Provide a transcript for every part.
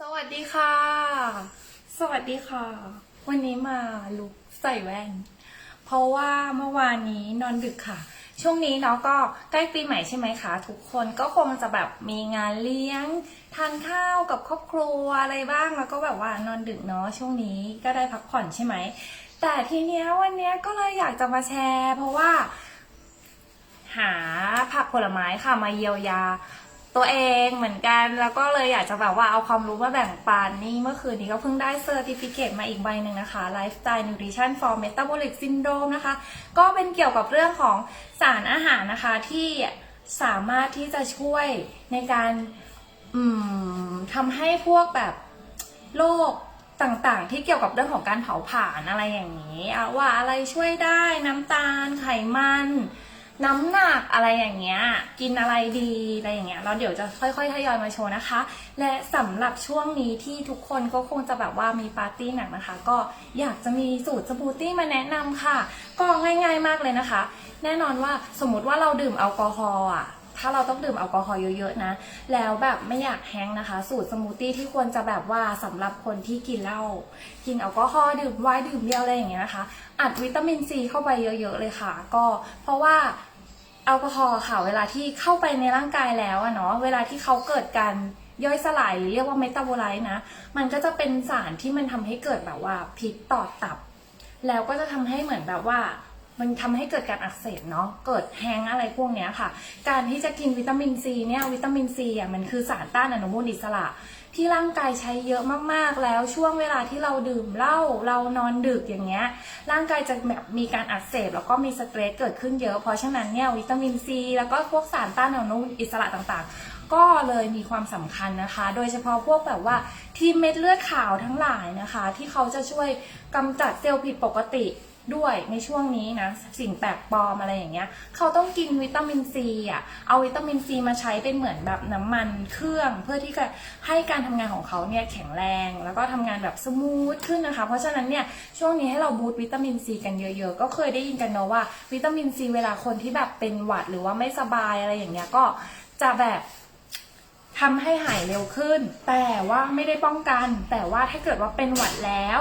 สวัสดีค่ะ สวัสดีค่ะ วันนี้มาลุกใส่แว่น เพราะว่าเมื่อวานนี้นอนดึกค่ะ ช่วงนี้เนาะก็ใกล้ปีใหม่ใช่ไหมคะ ทุกคนก็คงจะแบบมีงานเลี้ยง ทานข้าวกับครอบครัวอะไรบ้างแล้วก็แบบว่านอนดึกเนาะช่วงนี้ก็ได้พักผ่อนใช่ไหม แต่ทีเนี้ยวันเนี้ยก็เลยอยากจะมาแชร์ เพราะว่า หาผักผลไม้ค่ะมาเยียวยา ตัวเองเหมือนกันแล้วก็เลยอยากจะแบบว่าเอาความรู้มาแบ่งปันนี่เมื่อคืนนี้ก็เพิ่งได้เซอร์ติฟิเคตมาอีกใบหนึ่งนะคะ Lifestyle Nutrition for Metabolic Syndrome นะคะ ก็เป็นเกี่ยวกับเรื่องของสารอาหารนะคะที่สามารถที่จะช่วยในการทำให้พวกแบบโรคต่างๆ ที่เกี่ยวกับเรื่องของการเผาผลาญอะไรอย่างนี้ว่าอะไรช่วยได้น้ำตาลไขมัน น้ำหนักอะไรอย่างเงี้ย กินอะไรดีอะไรอย่างเงี้ยแล้วเดี๋ยวจะค่อยๆทยอยมาโชว์นะคะ และสำหรับช่วงนี้ที่ทุกคนก็คงจะแบบว่ามีปาร์ตี้หนักนะคะ ก็อยากจะมีสูตรสบู่ตี้มาแนะนำค่ะ ก็ง่ายๆมากเลยนะคะ แน่นอนว่าสมมติว่าเราดื่มแอลกอฮอล์อะ ถ้าเราต้องดื่มแอลกอฮอล์เยอะๆนะ แล้วแบบไม่อยากแฮงนะคะ สูตรสมูทตี้ที่ควรจะแบบว่าสำหรับคนที่กินเหล้ากินแอลกอฮอล์ดื่มไวน์ดื่มเบียร์อะไรอย่างเงี้ยนะคะ อัดวิตามินซีเข้าไปเยอะๆเลยค่ะ ก็เพราะว่าแอลกอฮอล์ค่ะ เวลาที่เข้าไปในร่างกายแล้วอะเนาะเวลาที่เขาเกิดการย่อยสลายหรือเรียกว่าเมตาโบไลต์นะ มันก็จะเป็นสารที่มันทำให้เกิดแบบว่าพิษต่อตับ แล้วก็จะทำให้เหมือนแบบว่า มันทำให้เกิดการอักเสบเนาะ เกิดแห้งอะไรพวกเนี้ยค่ะ การที่จะกินวิตามินซีเนี่ย วิตามินซีอะมันคือสารต้านอนุมูลอิสระ ที่ร่างกายใช้เยอะมากๆ แล้วช่วงเวลาที่เราดื่มเหล้า เรานอนดึกอย่างเงี้ย ร่างกายจะแบบมีการอักเสบแล้วก็มีสเตรสเกิดขึ้นเยอะ เพราะฉะนั้นเนี่ยวิตามินซีแล้วก็พวกสารต้านอนุมูลอิสระต่างๆก็เลยมีความสำคัญนะคะ โดยเฉพาะพวกแบบว่าที่เม็ดเลือดขาวทั้งหลายนะคะ ที่เขาจะช่วยกำจัดเซลล์ผิดปกติ ด้วยในช่วงนี้นะสิ่งแปลกปลอมอะไรอย่างเงี้ยเขาต้องกินวิตามินซีอะเอาวิตามินซีมาใช้เป็นเหมือนแบบน้ำมันเครื่อง เพื่อที่จะให้การทำงานของเขาเนี่ยแข็งแรง แล้วก็ทำงานแบบสมูทขึ้นนะคะ เพราะฉะนั้นเนี่ยช่วงนี้ให้เราบูตวิตามินซีกันเยอะ ๆ ก็เคยได้ยินกันเนาะว่า วิตามินซีเวลาคนที่แบบเป็นหวัดหรือว่าไม่สบายอะไรอย่างเงี้ยก็จะแบบทำให้หายเร็วขึ้น แต่ว่าไม่ได้ป้องกัน แต่ว่าถ้าเกิดว่าเป็นหวัดแล้ว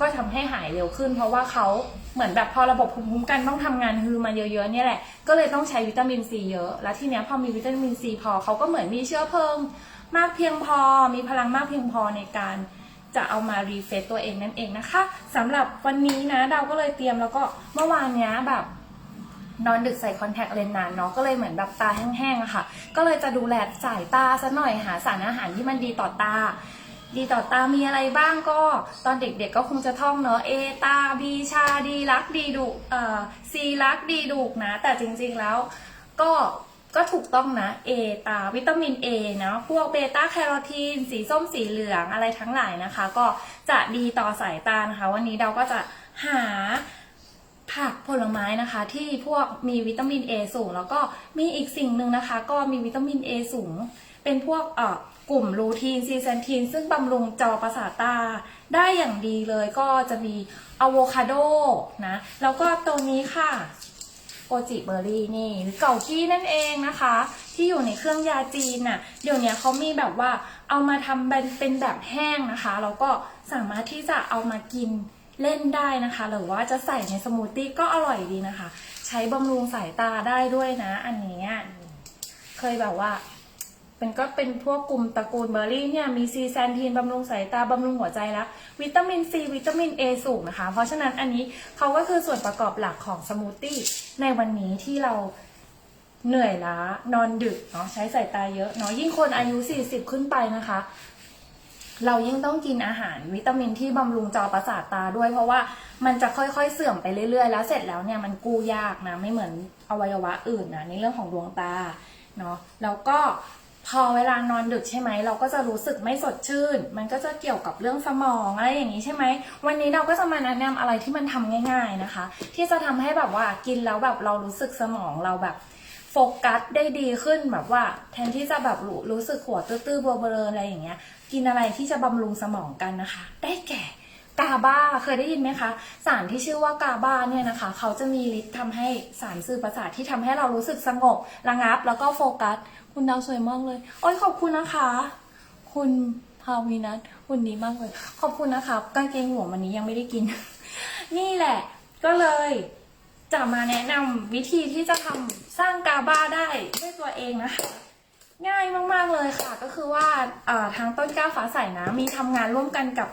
ก็ทำให้หายเร็วขึ้น เพราะว่าเขาเหมือนแบบพอระบบภูมิคุ้มกันต้องทำงานฮือมาเยอะๆเนี่ยแหละ ก็เลยต้องใช้วิตามินซีเยอะ แล้วทีเนี้ยพอมีวิตามินซีพอเขาก็เหมือนมีเชื้อเพลิง มากเพียงพอ มีพลังมากเพียงพอในการจะเอามารีเฟซตัวเองนั่นเองนะคะสำหรับวันนี้นะดาวก็เลยเตรียมแล้วก็เมื่อวานเนี้ยแบบนอนดึกใส่คอนแทคเลนส์นานเนาะก็เลยเหมือนแบบตาแห้งๆอะค่ะ ก็เลยจะดูแลสายตาซะหน่อยหาสารอาหารที่มันดีต่อตา ดีต่อตามีอะไรบ้างก็ตอนเด็กๆก็คงจะท่องเนาะเอตาบีชาดีรักดีดุเอ่อซีรักดีดุกนะ แต่จริงๆแล้วก็ก็ถูกต้องนะเอตาวิตามินเอนะพวกเบต้าแคโรทีน สีส้มสีเหลืองอะไรทั้งหลายนะคะ ก็จะดีต่อสายตานะคะ วันนี้เราก็จะหาผักผลไม้นะคะ ที่พวกมีวิตามิน A สูง แล้วก็มีอีกสิ่งหนึ่งนะคะ ก็มีวิตามิน A สูง เป็นพวกเอ่อ กลุ่มลูทีนซีเซนทีนซึ่งบำรุงจอประสาทตา ได้อย่างดีเลยก็จะมีอะโวคาโดนะ แล้วก็ตัวนี้ค่ะโกจิเบอร์รี่นี่หรือเก่ากี้นั่นเองนะคะ ที่อยู่ในเครื่องยาจีนน่ะเดี๋ยวนี้เขามีแบบว่าเอามาทำเป็นแบบแห้งนะคะ แล้วก็สามารถที่จะเอามากินเล่นได้นะคะ หรือว่าจะใส่ในสมูทตี้ก็อร่อยดีนะคะ ใช้บำรุงสายตาได้ด้วยนะ อันนี้เคยแบบว่า เป็นก็เป็นพวกกลุ่มตระกูลเบอร์รี่เนี่ยมีซีแซนทีนบำรุงสายตาบำรุงหัวใจแล้ววิตามินซีวิตามินเอสูงนะคะ เพราะฉะนั้นอันนี้เขาก็คือส่วนประกอบหลักของสมูทตี้ในวันนี้ที่เราเหนื่อยล้านอนดึกเนาะใช้สายตาเยอะเนาะยิ่งคนอายุ 40 ขึ้นไปนะคะ เรายิ่งต้องกินอาหารวิตามินที่บำรุงจอประสาทตาด้วย เพราะว่ามันจะค่อยๆเสื่อมไปเรื่อยๆ แล้วเสร็จแล้วเนี่ยมันกู้ยากนะไม่เหมือนอวัยวะอื่นนะในเรื่องของดวงตาเนาะแล้วก็ พอเวลานอนดึกใช่ไหม เราก็จะรู้สึกไม่สดชื่น มันก็จะเกี่ยวกับเรื่องสมองอะไรอย่างนี้ใช่ไหม วันนี้เราก็จะมาแนะนำอะไรที่มันทำง่าย ๆนะคะ ที่จะทำให้แบบว่ากินแล้วแบบเรารู้สึกสมองเราแบบโฟกัสได้ดีขึ้นแบบว่า แทนที่จะแบบรู้รู้สึกหัวตื้อๆเบลอๆอะไรอย่างเงี้ย กินอะไรที่จะบำรุงสมองกันนะคะ ได้แก่ กาบาเคยได้ยินไหมคะ สารที่ชื่อว่ากาบาเนี่ยนะคะ เขาจะมีฤทธิ์ทำให้สารสื่อประสาทที่ทำให้เรารู้สึกสงบ ระงับ แล้วก็โฟกัส คุณดาวสวยมากเลย โอ้ยขอบคุณนะคะ คุณพาวีนัทหุ่นดีมากเลย ขอบคุณนะคะกางเกงหัววันนี้ยังไม่ได้กิน นี่แหละ ก็เลยจะมาแนะนำวิธีที่จะทำสร้างกาบาได้ด้วยตัวเองนะคะ ง่ายมากๆเลยค่ะ ก็คือว่าทางต้นกล้าฟ้าใสนะมีทำงานร่วมกันกับ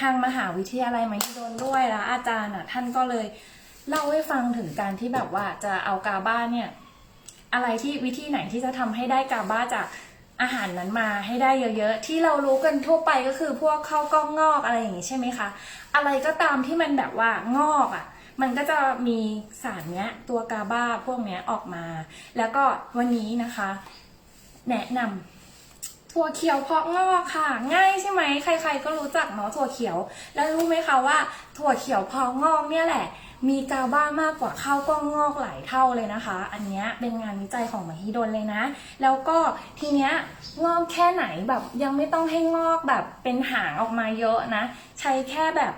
ทางมหาวิทยาลัยมหิดลด้วยแล้วอาจารย์อะท่านก็เลยเล่าให้ฟังถึงการที่แบบว่าจะเอากาบ้าเนี่ยอะไรที่วิธีไหนที่จะทำให้ได้กาบ้าจากอาหารนั้นมาให้ได้เยอะๆ ที่เรารู้กันทั่วไปก็คือพวกข้าวกล้องงอกอะไรอย่างงี้ใช่ไหมคะ อะไรก็ตามที่มันแบบว่างอกอะ มันก็จะมีสารเนี้ยตัวกาบ้าพวกเนี้ยออกมา แล้วก็วันนี้นะคะ แนะนำถั่วเขียวเพาะงอกค่ะ ง่ายใช่ไหมใคร ๆ ก็รู้จักเนาะถั่วเขียว แล้วรู้ไหมคะว่าถั่วเขียวเพาะงอกเนี่ยแหละ มีกาบ้ามากกว่าข้าวกล้องงอกหลายเท่าเลยนะคะ อันนี้เป็นงานวิจัยของมหิดลเลยนะ แล้วก็ทีเนี้ยงอกแค่ไหนแบบยังไม่ต้องให้งอกแบบเป็นหางออกมาเยอะนะ ใช้แค่แบบ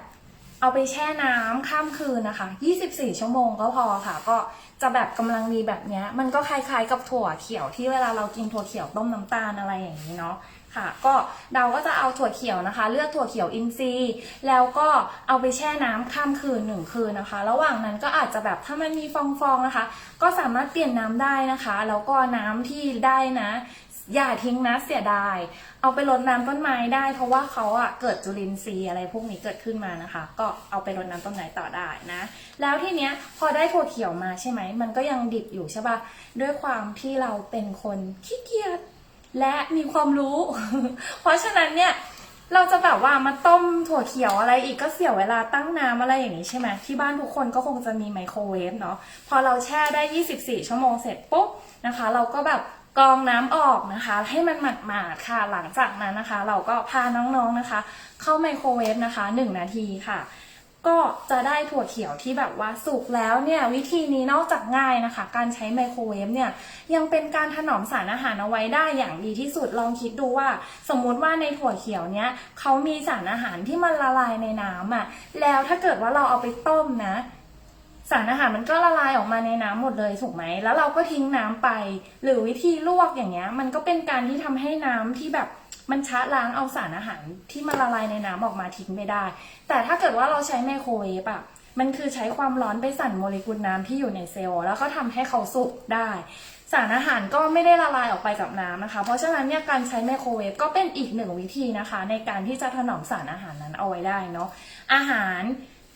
เอาไปแช่น้ำข้ามคืนนะคะ 24 ชั่วโมงก็พอค่ะ ก็ จะแบบกำลังมีแบบเนี้ย มันก็คล้ายๆกับถั่วเขียวที่เวลาเรากินถั่วเขียวต้มน้ำตาลอะไรอย่างนี้เนาะค่ะ ก็เราก็จะเอาถั่วเขียวนะคะ เลือกถั่วเขียวอินทรีย์ แล้วก็เอาไปแช่น้ำข้ามคืนหนึ่งคืนนะคะ ระหว่างนั้นก็อาจจะแบบถ้ามันมีฟองๆนะคะ ก็สามารถเปลี่ยนน้ำได้นะคะ แล้วก็น้ำที่ได้นะ อย่าทิ้งนะเสียดาย เอาไปรดน้ำต้นไม้ได้ เพราะว่าเขาอะเกิดจุลินทรีย์อะไรพวกนี้เกิดขึ้นมานะคะ ก็เอาไปรดน้ำต้นไม้ต่อได้นะ แล้วทีเนี้ยพอได้ถั่วเขียวมาใช่ไหม มันก็ยังดิบอยู่ใช่ปะด้วยความที่เราเป็นคนขี้เกียจและมีความรู้ เพราะฉะนั้นเนี่ยเราจะแบบว่ามาต้มถั่วเขียวอะไรอีกก็เสียเวลาตั้งน้ำอะไรอย่างนี้ใช่ไหมที่บ้านทุกคนก็คงจะมีไมโครเวฟเนาะพอเราแช่ได้ 24 ชั่วโมงเสร็จปุ๊บนะคะ เราก็แบบ กรองน้ำออกนะคะ ให้มันหมาดๆค่ะหลังจากนั้นนะคะ เราก็พาน้องๆนะคะ เข้าไมโครเวฟนะคะ 1 นาทีค่ะก็จะได้ถั่วเขียวที่แบบว่าสุกแล้วเนี่ยวิธีนี้นอกจากง่ายนะคะ การใช้ไมโครเวฟเนี่ยยังเป็นการถนอมสารอาหารเอาไว้ได้อย่างดีที่สุดลองคิดดูว่า สมมุติว่าในถั่วเขียวเนี้ยเขามีสารอาหารที่มันละลายในน้ำอะแล้วถ้าเกิดว่าเราเอาไปต้มนะ สารอาหารมันก็ละลายออกมาในน้ำหมดเลยถูกไหมแล้วเราก็ทิ้งน้ำไป หรือวิธีลวกอย่างเงี้ย มันก็เป็นการที่ทำให้น้ำที่แบบมันชะล้างเอาสารอาหารที่มันละลายในน้ำออกมาทิ้งไม่ได้ แต่ถ้าเกิดว่าเราใช้ไมโครเวฟอะมันคือใช้ความร้อนไปสั่นโมเลกุลน้ำที่อยู่ในเซลล์แล้วก็ทำให้เขาสุกได้ สารอาหารก็ไม่ได้ละลายออกไปกับน้ำนะคะ เพราะฉะนั้นเนี่ยการใช้ไมโครเวฟก็เป็นอีกหนึ่งวิธีนะคะ ในการที่จะถนอมสารอาหารนั้นเอาไว้ได้เนาะอาหาร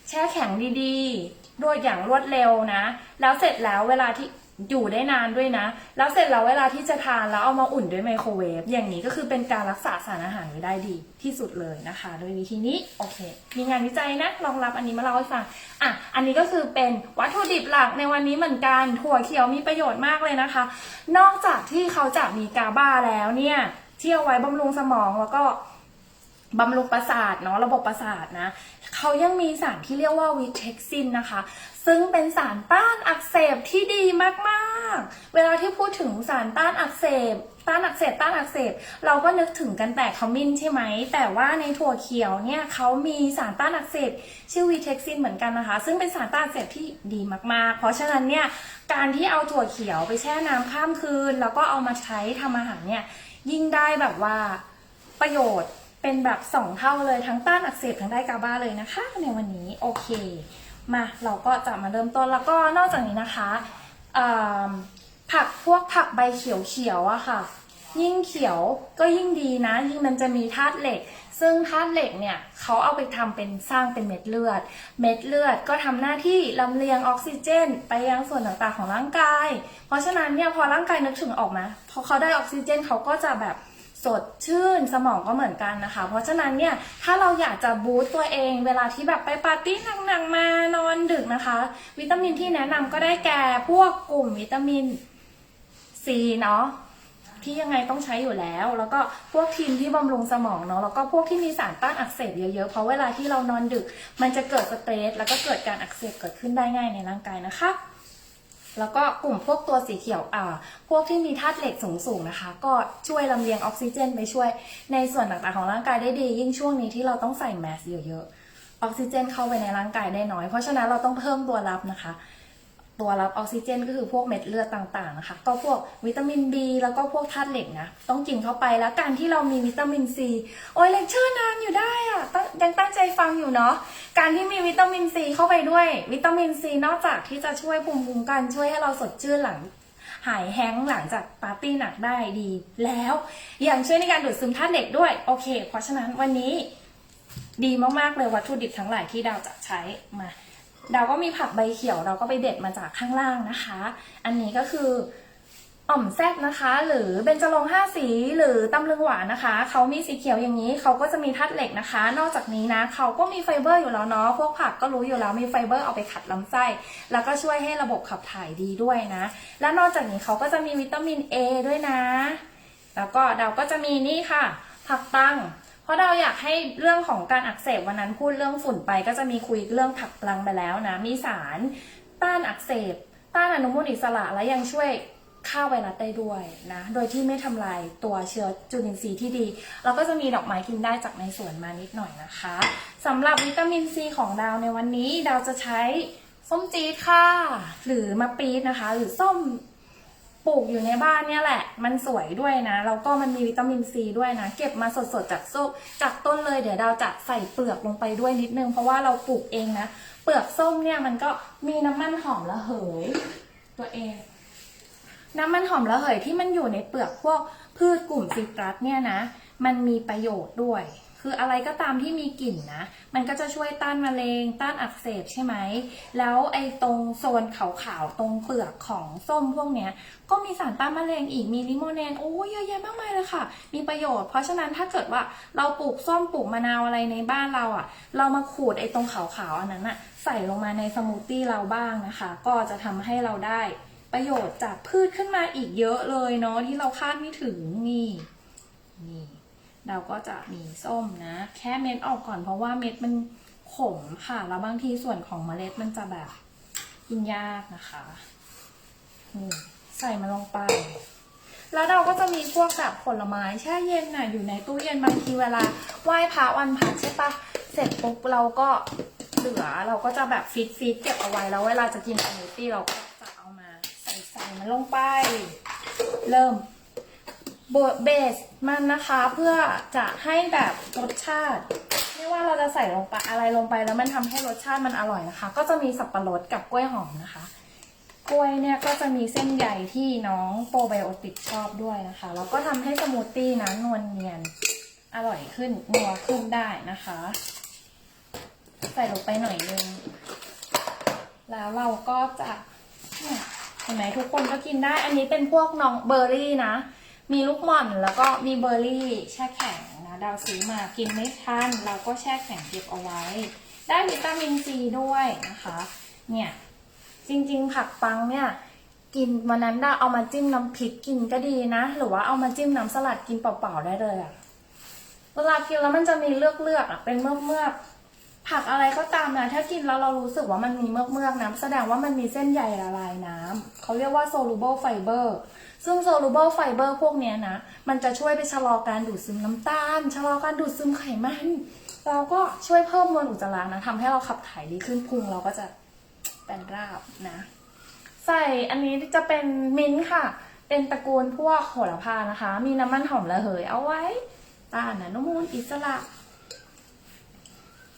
แช่แข็งดีๆด้วยอย่างรวดเร็วนะ แล้วเสร็จแล้วเวลาที่อยู่ได้นานด้วยนะ แล้วเสร็จแล้วเวลาที่จะทานแล้วเอามาอุ่นด้วยไมโครเวฟอย่างนี้ก็คือเป็นการรักษาสารอาหารไว้ได้ดีที่สุดเลยนะคะ โดยวิธีนี้โอเค มีงานวิจัยนะรองรับอันนี้มาเล่าให้ฟังอะอันนี้ก็คือเป็นวัตถุดิบหลักในวันนี้เหมือนกันถั่วเขียวมีประโยชน์มากเลยนะคะ นอกจากที่เขาจะมีกาบาแล้วเนี่ยที่เอาไว้บำรุงสมองแล้วก็ บำรุงประสาทเนาะระบบประสาทนะเขายังมีสารที่เรียกว่าวิเท็กซินนะคะ ซึ่งเป็นสารต้านอักเสบที่ดีมากๆ เวลาที่พูดถึงสารต้านอักเสบ ต้านอักเสบต้านอักเสบ เราก็นึกถึงกันแต่ขมิ้นใช่ไหม แต่ว่าในถั่วเขียวเนี่ยเขามีสารต้านอักเสบชื่อวีเท็กซินเหมือนกันนะคะ ซึ่งเป็นสารต้านอักเสบที่ดีมากๆ เพราะฉะนั้นเนี่ยการที่เอาถั่วเขียวไปแช่น้ำข้ามคืน แล้วก็เอามาใช้ทำอาหารเนี่ยยิ่งได้แบบว่าประโยชน์ เป็นแบบสองเท่าเลยทั้งต้านอักเสบทั้งได้กาบ้าเลยนะคะ ในวันนี้โอเค มาเราก็จะมาเริ่มต้นแล้วก็นอกจากนี้นะคะผักพวกผักใบเขียวๆอะค่ะ ยิ่งเขียวก็ยิ่งดีนะ ยิ่งมันจะมีธาตุเหล็ก ซึ่งธาตุเหล็กเนี่ยเขาเอาไปทำเป็นสร้างเป็นเม็ดเลือด เม็ดเลือดก็ทำหน้าที่ลำเลียงออกซิเจน ไปยังส่วนต่างๆของร่างกาย เพราะฉะนั้นเนี่ยพอร่างกายนึกถึงออกมาพอเขาได้ออกซิเจนเขาก็จะแบบ สดชื่นสมองก็เหมือนกันนะคะ เพราะฉะนั้นเนี่ยถ้าเราอยากจะบูสต์ตัวเองเวลาที่แบบไปปาร์ตี้หนักๆมานอนดึกนะคะ วิตามินที่แนะนำก็ได้แก่พวกกลุ่มวิตามินซีเนาะที่ยังไงต้องใช้อยู่แล้ว แล้วก็พวกทีมที่บำรุงสมองเนาะ แล้วก็พวกที่มีสารต้านอักเสบเยอะๆ เพราะเวลาที่เรานอนดึก มันจะเกิดสเตรสแล้วก็เกิดการอักเสบเกิดขึ้นได้ง่ายในร่างกายนะคะ แล้วก็กลุ่มพวกตัวสีเขียวอ่าพวกที่มีธาตุเหล็กสูงๆนะคะ ก็ช่วยลำเลียงออกซิเจนไปช่วยในส่วนต่างๆของร่างกายได้ดี ยิ่งช่วงนี้ที่เราต้องใส่แมสเยอะๆออกซิเจนเข้าไปในร่างกายได้น้อย เพราะฉะนั้นเราต้องเพิ่มตัวรับนะคะ ตัวรับออกซิเจนก็คือพวกเม็ดเลือดต่างๆนะคะก็พวกวิตามิน B แล้วก็พวกธาตุเหล็กนะต้องกินเข้าไปแล้วการที่เรามีวิตามินซีโอ้ยเลคเชอร์นานอยู่ได้อะตั้งยังตั้งใจฟังอยู่เนาะ การที่มีวิตามินซีเข้าไปด้วย วิตามินซีนอกจากที่จะช่วยภูมิคุ้มกันช่วยให้เราสดชื่นหลังหายแห้งก์หลังจากปาร์ตี้หนักได้ดี แล้วยังช่วยในการดูดซึมธาตุเหล็กด้วยโอเค เพราะฉะนั้นวันนี้ดีมากๆเลยวัตถุดิบทั้งหลายที่ดาวจะใช้มาดาวก็มีผักใบเขียวเราก็ไปเด็ดมาจากข้างล่างนะคะ อันนี้ก็คือ อ่อมแซบนะคะ หรือเบญจรงห้าสีหรือตำลึงหวานนะคะ เขามีสีเขียวอย่างนี้เขาก็จะมีธาตุเหล็กนะคะ นอกจากนี้นะเขาก็มีไฟเบอร์อยู่แล้วเนาะพวกผักก็รู้อยู่แล้วมีไฟเบอร์เอาไปขัดลำไส้ แล้วก็ช่วยให้ระบบขับถ่ายดีด้วยนะ และนอกจากนี้เขาก็จะมีวิตามิน A ด้วยนะ แล้วก็ดาก็จะมีนี่ค่ะ ผักตังเพราะเราอยากให้เรื่องของการอักเสบวันนั้นพูดเรื่องฝุ่นไป ก็จะมีคุยเรื่องผักปลังไปแล้วนะ มีสารต้านอักเสบต้านอนุมูลอิสระและยังช่วย ฆ่าไวรัสได้ด้วยนะ โดยที่ไม่ทำลายตัวเชื้อจุลินทรีย์ที่ดี เราก็จะมีดอกไม้กินได้จากในสวนมานิดหน่อยนะคะสำหรับวิตามินซีของดาวในวันนี้ ดาวจะใช้ส้มจี๊ดค่ะ หรือมะปี๊ดนะคะ หรือส้มปลูกอยู่ในบ้านเนี่ยแหละ มันสวยด้วยนะ แล้วก็มันมีวิตามินซีด้วยนะ เก็บมาสดๆจากส้มจากต้นเลย เดี๋ยวดาวจะใส่เปลือกลงไปด้วยนิดนึง เพราะว่าเราปลูกเองนะ เปลือกส้มเนี่ยมันก็มีน้ำมันหอมระเหย ตัวเอง น้ำมันหอมระเหยที่มันอยู่ในเปลือกพวกพืชกลุ่มซิตรัสเนี่ยนะ มันมีประโยชน์ด้วย คืออะไรก็ตามที่มีกลิ่นนะ มันก็จะช่วยต้านมะเร็ง ต้านอักเสบใช่ไหม แล้วไอ้ตรงโซนขาวๆ ตรงเปลือกของส้มพวกเนี้ย ก็มีสารต้านมะเร็งอีก มีลิโมเนน โอ้ยเยอะแยะมากมายเลยค่ะ มีประโยชน์ เพราะฉะนั้นถ้าเกิดว่าเราปลูกส้มปลูกมะนาวอะไรในบ้านเราอะ เรามาขูดไอ้ตรงขาวๆ อันนั้นอะใส่ลงมาในสมูทตี้เราบ้างนะคะ ก็จะทำให้เราได้ ประโยชน์จากพืชขึ้นมาอีกเยอะเลยเนาะที่เราคาดไม่ถึงนี่นี่เราก็จะมีส้มนะ แค่เม็ดออกก่อนเพราะว่าเม็ดมันขมค่ะ แล้วบางทีส่วนของเมล็ดมันจะแบบกินยากนะคะนี่ใส่มันลงไป แล้วเราก็จะมีพวกแบบผลไม้แช่เย็นน่ะอยู่ในตู้เย็นบางทีเวลาไหว้พระวันพระใช่ปะเสร็จปุ๊บเราก็เหลือเราก็จะแบบฟิตฟิตเก็บเอาไว้แล้วเวลาจะกินสมูทตี้เราก็ ใส่มันลงไป เริ่มโบเบสมันนะคะเพื่อจะให้แบบรสชาติ ไม่ว่าเราจะใส่ลงไปอะไรลงไปแล้วมันทำให้รสชาติมันอร่อยนะคะ ก็จะมีสับปะรดกับกล้วยหอมนะคะ กล้วยเนี่ยก็จะมีเส้นใยที่น้องโปรไบโอติกชอบด้วยนะคะแล้วก็ทำให้สมูทตี้นะนวลเนียนอร่อยขึ้นนัวขึ้นได้นะคะ ใส่ลงไปหน่อยนึงแล้วเราก็จะเนี่ย เห็นไหมทุกคนก็กินได้ อันนี้เป็นพวกน้องเบอร์รี่นะ มีลูกหม่อนแล้วก็มีเบอร์รี่แช่แข็งนะดาวซื้อมากินไม่ทันเราก็แช่แข็งเก็บเอาไว้ ได้วิตามินซีด้วยนะคะ เนี่ยจริงๆ ผักปังเนี่ยกินวันนั้นได้เอามาจิ้มน้ำพริกกินก็ดีนะ หรือว่าเอามาจิ้มน้ำสลัดกินเปล่าๆได้เลยอะเวลากินแล้วมันจะมีเลือกๆอะเป็นเมือเมือกๆ ผักอะไรก็ตามนะถ้ากินแล้วเรารู้สึกว่ามันมีเมือกเมือกๆนะแสดงว่ามันมีเส้นใยละลายน้ำเขาเรียกว่า soluble fiber ซึ่ง soluble fiber พวกนี้นะ มันจะช่วยไปชะลอการดูดซึมน้ำตาล ชะลอการดูดซึมไขมัน เราก็ช่วยเพิ่มมวลอุจจาระนะทำให้เราขับถ่ายดีขึ้นพุงเราก็จะเป็นราบนะ ใส่อันนี้จะเป็นมิ้นค่ะ เป็นตระกูลพวกโหระพานะคะ มีน้ำมันหอมระเหยเอาไว้ต้านอนุมูลอิสระ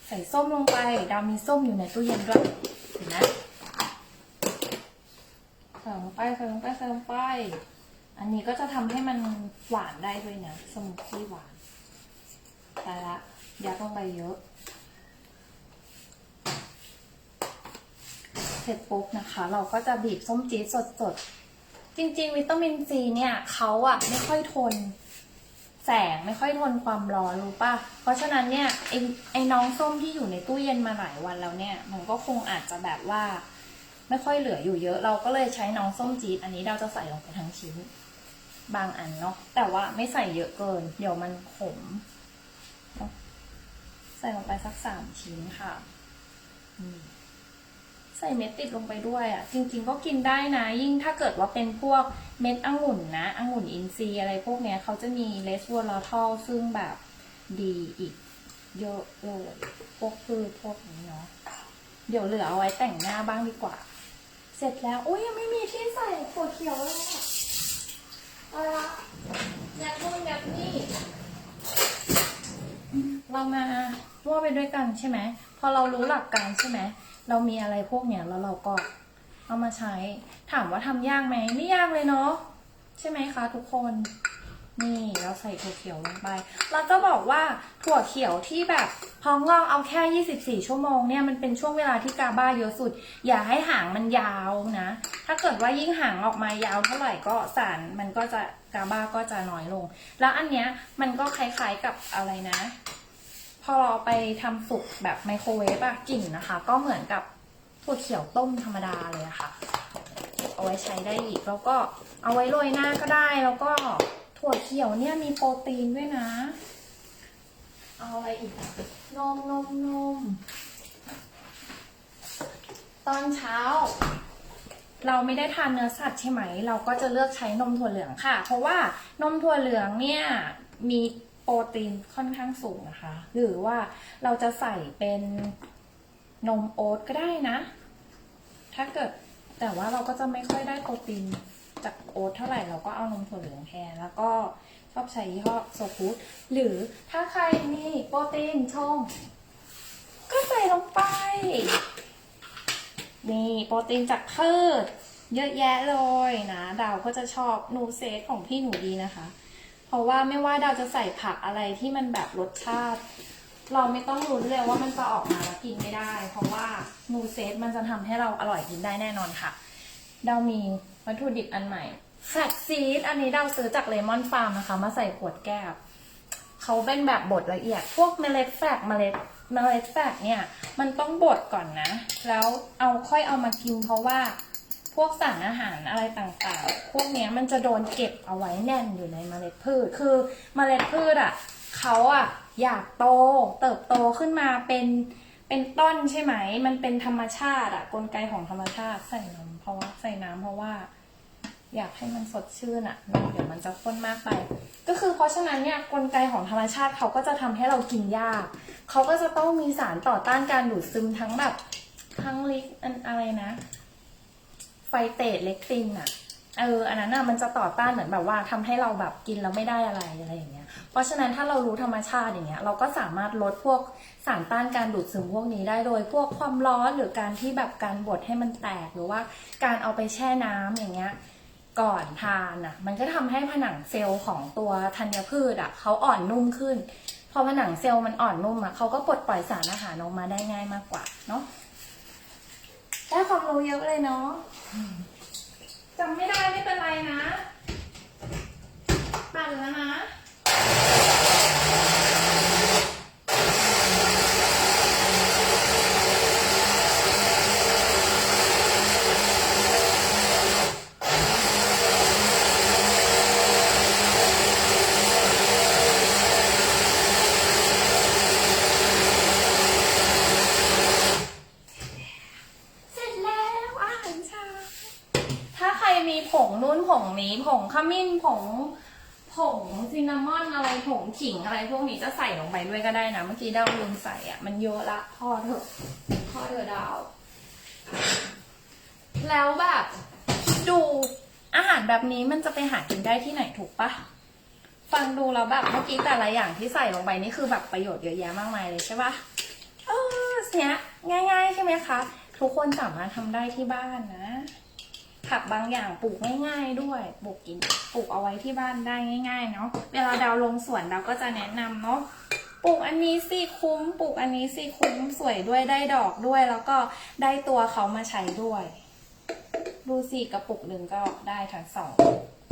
ใส่ส้มลงไป ดาวมีส้มอยู่ในตู้เย็นด้วยเห็นไหมใส่ลงไปใส่ลงไปใส่ลงไป อันนี้ก็จะทำให้มันหวานได้ด้วยนะสมูทตี้หวานแต่ละยัดลงไปเยอะเสร็จปุ๊บนะคะ เราก็จะบีบส้มจี๊ดสดๆจริง ๆ วิตามินซีเนี่ยเขาอะไม่ค่อยทน แสงไม่ค่อยทนความร้อนรู้ป่ะ เพราะฉะนั้นเนี่ยไอ้ไอ้น้องส้มที่อยู่ในตู้เย็นมาหลายวันแล้วเนี่ย มันก็คงอาจจะแบบว่า ไม่ค่อยเหลืออยู่เยอะ เราก็เลยใช้น้องส้มจี๊ดอันนี้เราจะใส่ลงไปทั้งชิ้น บางอันเนาะแต่ว่าไม่ใส่เยอะเกิน เดี๋ยวมันขมเนอะใส่ลงไปสักสามชิ้นค่ะ อืม ใส่เม็ดติดลงไปด้วยอะ จริง ๆ ก็กินได้นะ ยิ่งถ้าเกิดว่าเป็นพวกเม็ดองุ่นนะองุ่นอินทรีย์อะไรพวกเนี้ยเขาจะมีเลสวอลทอลซึ่งแบบดีอีกเยอะเลยพวกพืชพวกนี้เนาะเดี๋ยวเหลือเอาไว้แต่งหน้าบ้างดีกว่า เสร็จแล้วอุ้ยยังไม่มีที่ใส่ถั่วเขียวเลยอะเอาละยัดนู่นยัดนี่เรามาว่าไปด้วยกันใช่ไหมพอเรารู้หลักการใช่ไหม เรามีอะไรพวกเนี้ยแล้วเราก็เอามาใช้ ถามว่าทำยากไหมไม่ยากเลยเนาะใช่ไหมคะทุกคนนี่เราใส่ถั่วเขียวลงไป เราจะบอกว่าถั่วเขียวที่แบบพองอกเอาแค่ 24 ชั่วโมงเนี่ยมันเป็นช่วงเวลาที่กาบ้าเยอะสุด อย่าให้หางมันยาวนะ ถ้าเกิดว่ายิ่งหางออกมายาวเท่าไหร่ก็สารมันก็จะกาบ้าก็จะน้อยลง แล้วอันเนี้ยมันก็คล้ายๆกับอะไรนะ พอเราไปทำสุกแบบไมโครเวฟอะกลิ่นนะคะ ก็เหมือนกับถั่วเขียวต้มธรรมดาเลยะค่ะ เอาไว้ใช้ได้อีกแล้วก็เอาไว้โรยหน้าก็ได้แล้วก็ถั่วเขียวเนี่ยมีโปรตีนด้วยนะ เอาอะไรอีกนมนมนมตอนเช้า เราไม่ได้ทานเนื้อสัตว์ใช่ไหม เราก็จะเลือกใช้นมถั่วเหลืองค่ะ เพราะว่านมถั่วเหลืองเนี่ยมี โปรตีนค่อนข้างสูงนะคะ หรือว่าเราจะใส่เป็นนมโอ๊ตก็ได้นะ ถ้าเกิดแต่ว่าเราก็จะไม่ค่อยได้โปรตีนจากโอ๊ตเท่าไหร่เราก็เอานมถั่วเหลืองแทนแล้วก็ชอบใช้ยี่ห้อโซฟูดหรือถ้าใครมีโปรตีนชง ก็ใส่ลงไป นี่โปรตีนจากพืชเยอะแยะเลยนะ ดาวก็จะชอบนูเซตของพี่หนูดีนะคะ ราะว่าไม่ว่าดาวจะใส่ผักอะไรที่มันแบบรสชาติ เราไม่ต้องรู้เลยว่ามันจะออกมาแล้วกินไม่ได้ เพราะว่านูเซตมันจะทำให้เราอร่อยกินได้แน่นอนค่ะดาวมีวัตถุดิบอันใหม่แฟลกซีดอันนี้ดาวซื้อจากเลมอนฟาร์มนะคะ มาใส่ขวดแก้วเขาเป็นแบบบดละเอียด พวกเมล็ดแฟกเมล็ดเมล็ดแฟกเนี่ย มันต้องบดก่อนนะ แล้วเอาค่อยเอามากินเพราะว่า พวกสารอาหารอะไรต่างๆ พวกนี้มันจะโดนเก็บเอาไว้แน่นอยู่ในเมล็ดพืช คือเมล็ดพืชอะเขาอะอยากโตเติบโตขึ้นมาเป็นเป็นต้นใช่ไหม มันเป็นธรรมชาติอะกลไกของธรรมชาติใส่น้ำเพราะว่าใส่น้ำเพราะว่า อยากให้มันสดชื่นอะนอะเดี๋ยวมันจะข้นมากไป ก็คือเพราะฉะนั้นเนี่ยกลไกของธรรมชาติเขาก็จะทำให้เรากินยากเขาก็จะต้องมีสารต่อต้านการดูดซึมทั้งแบบทั้งลิกอันอะไรนะ เตตเล็กตินอะเอออันนั้นอะมันจะต่อต้านเหมือนแบบว่าทำให้เราแบบกินแล้วไม่ได้อะไรอะไรอย่างเงี้ย เพราะฉะนั้นถ้าเรารู้ธรรมชาติอย่างเงี้ยเราก็สามารถลดพวกสารต้านการดูดซึมพวกนี้ได้โดย พวกความร้อนหรือการที่แบบการบดให้มันแตกหรือว่าการเอาไปแช่น้ำอย่างเงี้ยก่อนทานอะมันก็ทำให้ผนังเซลล์ของตัวธัญพืชอะเขาอ่อนนุ่มขึ้นพอผนังเซลล์มันอ่อนนุ่มอะเขาก็ปลดปล่อยสารอาหารออกมาได้ง่ายมากกว่าเนาะ ได้ความรู้เยอะเลยเนาะจำไม่ได้ไม่เป็นไรนะ ปั่นแล้วนะ เสร็จแล้วอาหารเช้าถ้าใครมีผง นี้ผงขมิ้นผงผงซินนามอนอะไรผงขิงอะไรพวกนี้จะใส่ลงไปด้วยก็ได้นะ เมื่อกี้ดาวลืมใส่อะ มันเยอะละพอเถอะพอเถอะดาว แล้วแบบดูอาหารแบบนี้มันจะไปหากินได้ที่ไหนถูกปะฟังดูแล้วแบบเมื่อกี้แต่ละอย่างที่ใส่ลงไปนี่คือแบบประโยชน์เยอะแยะมากมายเลยใช่ปะเออเนี้ยง่าย ๆ ใช่ไหมคะ ทุกคนสามารถทำได้ที่บ้านนะ ผักบางอย่างปลูกง่ายๆด้วยปลูกกินปลูกเอาไว้ที่บ้านได้ง่าย ๆ เนาะเวลาดาวลงสวนดาวก็จะแนะนำเนาะปลูกอันนี้สิคุ้มปลูกอันนี้สิคุ้มสวยด้วยได้ดอกด้วย แล้วก็ได้ตัวเขามาใช้ด้วย ดูสิกระปุกหนึ่งก็ได้ทั้งสอง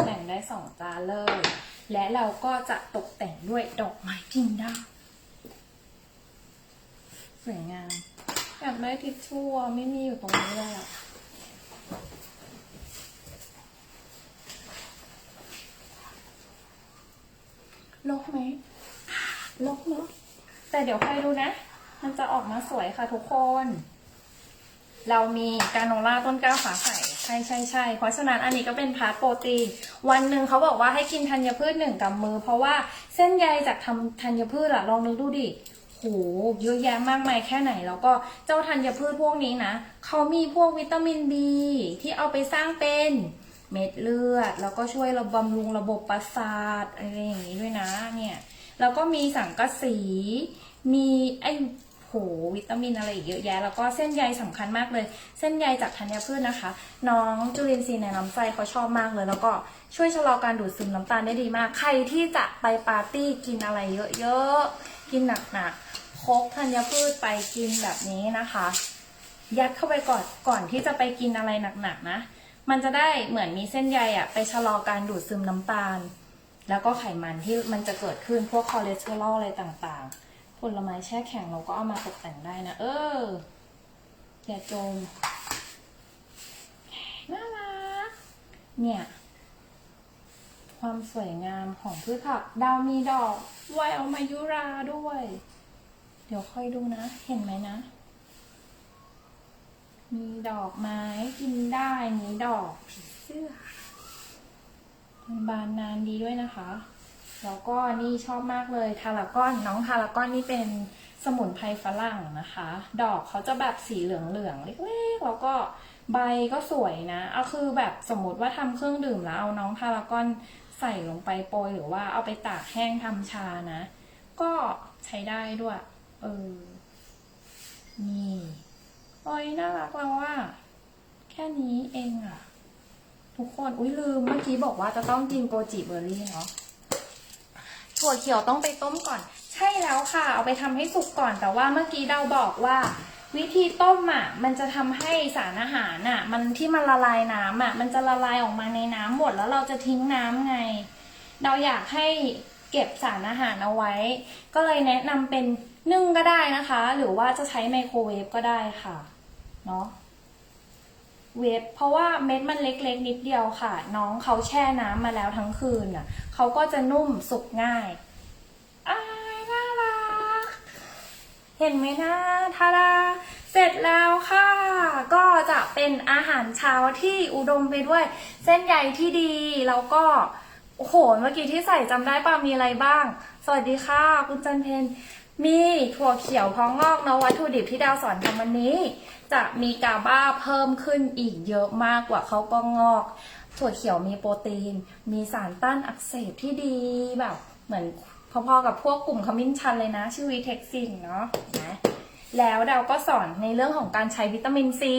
แบ่งได้สองจานเลย และเราก็จะตกแต่งด้วยดอกไม้กินได้สวยงามอยากได้ทิชชู่ไม่มีอยู่ตรงนี้เลยอะ ลกไหมลกเนาะแต่เดี๋ยวใครดูนะ มันจะออกมาสวยค่ะทุกคน เรามีการโนล่าต้นกล้าฝาไข่ใช่ใช่ใช่เพราะฉะนั้นอันนี้ก็เป็นพาร์ทโปรตีน วันหนึ่งเขาบอกว่าให้กินธัญพืชหนึ่งกำมือ เพราะว่าเส้นใยจากทำธัญพืชอะลองนึกดูดิโหโหเยอะแยะมากมายแค่ไหน แล้วก็เจ้าธัญพืชพวกนี้นะเขามีพวกวิตามิน B ที่เอาไปสร้างเป็น เม็ดเลือด แล้วก็ช่วยระบำรุงระบบประสาทอะไรอย่างนี้ด้วยนะเนี่ยแล้วก็มีสังกะสีมีไอโหวิตามินอะไรอีกเยอะแยะ แล้วก็เส้นใยสำคัญมากเลย เส้นใยจากธัญพืชนะคะ น้องจุลินทรีย์ในลำไส้เขาชอบมากเลย แล้วก็ช่วยชะลอการดูดซึมน้ำตาลได้ดีมาก ใครที่จะไปปาร์ตี้กินอะไรเยอะๆ กินหนักๆคกธัญพืชไปกินแบบนี้นะคะ ยัดเข้าไปก่อนก่อนที่จะไปกินอะไรหนักๆนะ มันจะได้เหมือนมีเส้นใยอะไปชะลอการดูดซึมน้ำตาล แล้วก็ไขมันที่มันจะเกิดขึ้นพวกคอเลสเตอรอลอะไรต่างๆ ผลไม้แช่แข็งเราก็เอามาตกแต่งได้นะ เอออย่าจมน่ารักเนี่ย ความสวยงามของพืชผักดาวมีดอกไวเอามายุราด้วย เดี๋ยวค่อยดูนะ เห็นไหมนะ มีดอกไม้กินได้มีดอกผีเสื้อ บานนานดีด้วยนะคะ แล้วก็นี่ชอบมากเลยทารากอนน้องทารากอนนี่เป็นสมุนไพรฝรั่งนะคะ ดอกเขาจะแบบสีเหลืองๆเล็กๆ แล้วก็ใบก็สวยนะ เอาคือแบบสมมติว่าทำเครื่องดื่มแล้วเอาน้องทารากอนใส่ลงไปโปรยหรือว่าเอาไปตากแห้งทำชานะ ก็ใช้ได้ด้วย เออ นี่ โอ้ยน่ารักแล้วว่าแค่นี้เองอะทุกคน อุ้ยลืม เมื่อกี้บอกว่าจะต้องกินโกจิเบอร์รี่เนาะถั่วเขียวต้องไปต้มก่อน ใช่แล้วค่ะ เอาไปทำให้สุกก่อนแต่ว่าเมื่อกี้เราบอกว่า วิธีต้มอะ มันจะทำให้สารอาหารอะ มันที่มันละลายน้ำอะ มันจะละลายออกมาในน้ำหมดแล้วเราจะทิ้งน้ำไง เราอยากให้เก็บสารอาหารเอาไว้ ก็เลยแนะนำเป็นนึ่งก็ได้นะคะ หรือว่าจะใช้ไมโครเวฟก็ได้ค่ะ เนาะเวฟเพราะว่าเม็ดมันเล็กๆ นิดเดียวค่ะ น้องเขาแช่น้ำมาแล้วทั้งคืนน่ะเขาก็จะนุ่มสุกง่ายอ้ายน่ารัก เห็นไหมนะทาดาเสร็จแล้วค่ะ ก็จะเป็นอาหารเช้าที่อุดมไปด้วย เส้นใยที่ดี แล้วก็โอ้โหเมื่อกี้ที่ใส่จำได้ป่ะมีอะไรบ้าง สวัสดีค่ะ คุณจันเพนมีถั่วเขียวพองงอกเนอะวัตถุดิบที่ดาวสอนทำวันนี้ จะมีกาบ้าเพิ่มขึ้นอีกเยอะมากกว่าเขาก็งอก ถั่วเขียวมีโปรตีน มีสารต้านอักเสบที่ดีแบบเหมือนพอๆกับพวกกลุ่มขมิ้นชันเลยนะ ชื่อวีเท็กซินเนาะนะแล้วดาก็สอนในเรื่องของการใช้วิตามินซี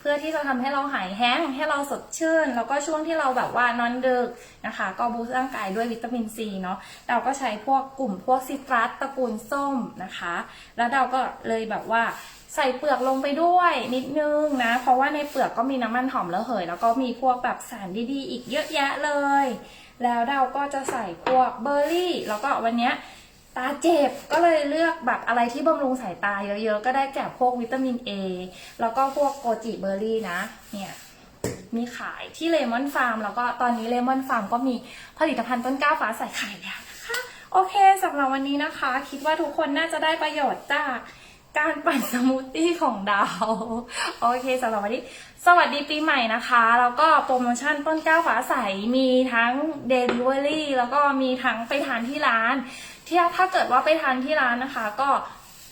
เพื่อที่จะทำให้เราหายแห้ง ให้เราสดชื่น แล้วก็ช่วงที่เราแบบว่านอนดึกนะคะ ก็บูสต์ร่างกายด้วยวิตามินซีเนาะเราก็ใช้พวกกลุ่มพวกซิตรัสตระกูลส้มนะคะ แล้วเราก็เลยแบบว่า ใส่เปลือกลงไปด้วยนิดนึงนะ เพราะว่าในเปลือกก็มีน้ำมันหอมระเหย แล้วก็มีพวกแบบสารดีๆ อีกเยอะแยะเลย แล้วเราก็จะใส่พวกเบอร์รี่ แล้วก็วันนี้ตาเจ็บก็เลยเลือกแบบอะไรที่บำรุงสายตาเยอะๆ ก็ได้แก่พวกวิตามิน A แล้วก็พวกโกจิเบอร์รี่นะ เนี่ยมีขายที่เลมอนฟาร์มแล้วก็ตอนนี้เลมอนฟาร์มก็มีผลิตภัณฑ์ต้นกล้าฟ้าใสขายแล้วนะคะ โอเคสำหรับวันนี้นะคะ คิดว่าทุกคนน่าจะได้ประโยชน์จาก การปั่นสมูทตี้ของดาว โอเคสำหรับวันนี้ สวัสดีปีใหม่นะคะ แล้วก็โปรโมชั่นต้นก้าฟ้าใส มีทั้ง Delivery แล้วก็มีทั้งไปทานที่ร้านที่ถ้าเกิดว่าไปทานที่ร้านนะคะ ก็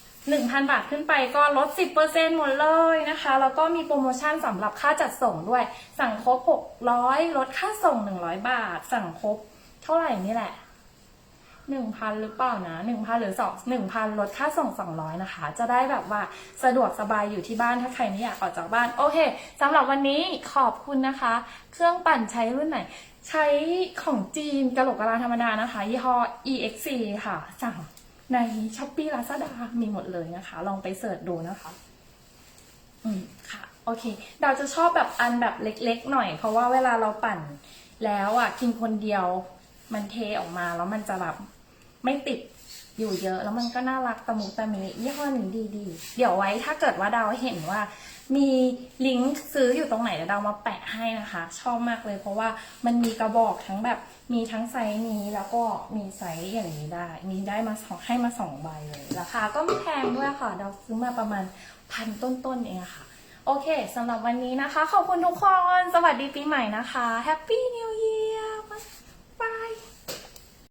1,000บาทขึ้นไปก็ลด10%หมดเลยนะคะ แล้วก็มีโปรโมชั่นสำหรับค่าจัดส่งด้วย สั่งครบ600ลดค่าส่ง100บาท สั่งครบเท่าไหร่นี่แหละ 1,000 หรือเปล่านะ 1,000 หรือ2 1,000ลดค่าส่ง 200 นะคะ จะได้แบบว่าสะดวกสบายอยู่ที่บ้านถ้าใครไม่อยากออกจากบ้าน โอเคสำหรับวันนี้ขอบคุณนะคะ เครื่องปั่นใช้รุ่นไหน ใช้ของจีนกระโหลกกะลาธรรมดานะคะ ยี่ห้อ EXC ค่ะ สั่งใน s h อ p e e Lazada มีหมดเลยนะคะ ลองไปเสิร์ชดูนะคะ อืมค่ะ โอเค เราจะชอบแบบอันแบบเล็ก ๆ หน่อย เพราะว่าเวลาเราปั่นแล้วอะกินคนเดียวมันเทออกมาแล้วมันจะแบบ ไม่ติดอยู่เยอะแล้วมันก็น่ารักตะมุตะมิยี่ห้อนี้ดีๆ เดี๋ยวไว้ถ้าเกิดว่าดาวเห็นว่า มีลิงก์ซื้ออยู่ตรงไหนเดี๋ยวดาวมาแปะให้นะคะ ชอบมากเลยเพราะว่ามันมีกระบอกทั้งแบบมีทั้งไซส์นี้แล้วก็มีไซส์อย่างนี้ได้ มีได้มาสองให้มาสองใบเลยราคาก็ไม่แพงด้วยค่ะดาวซื้อมาประมาณพันต้นๆเองค่ะ โอเคสำหรับวันนี้นะคะ ขอบคุณทุกคน สวัสดีปีใหม่นะคะ Happy New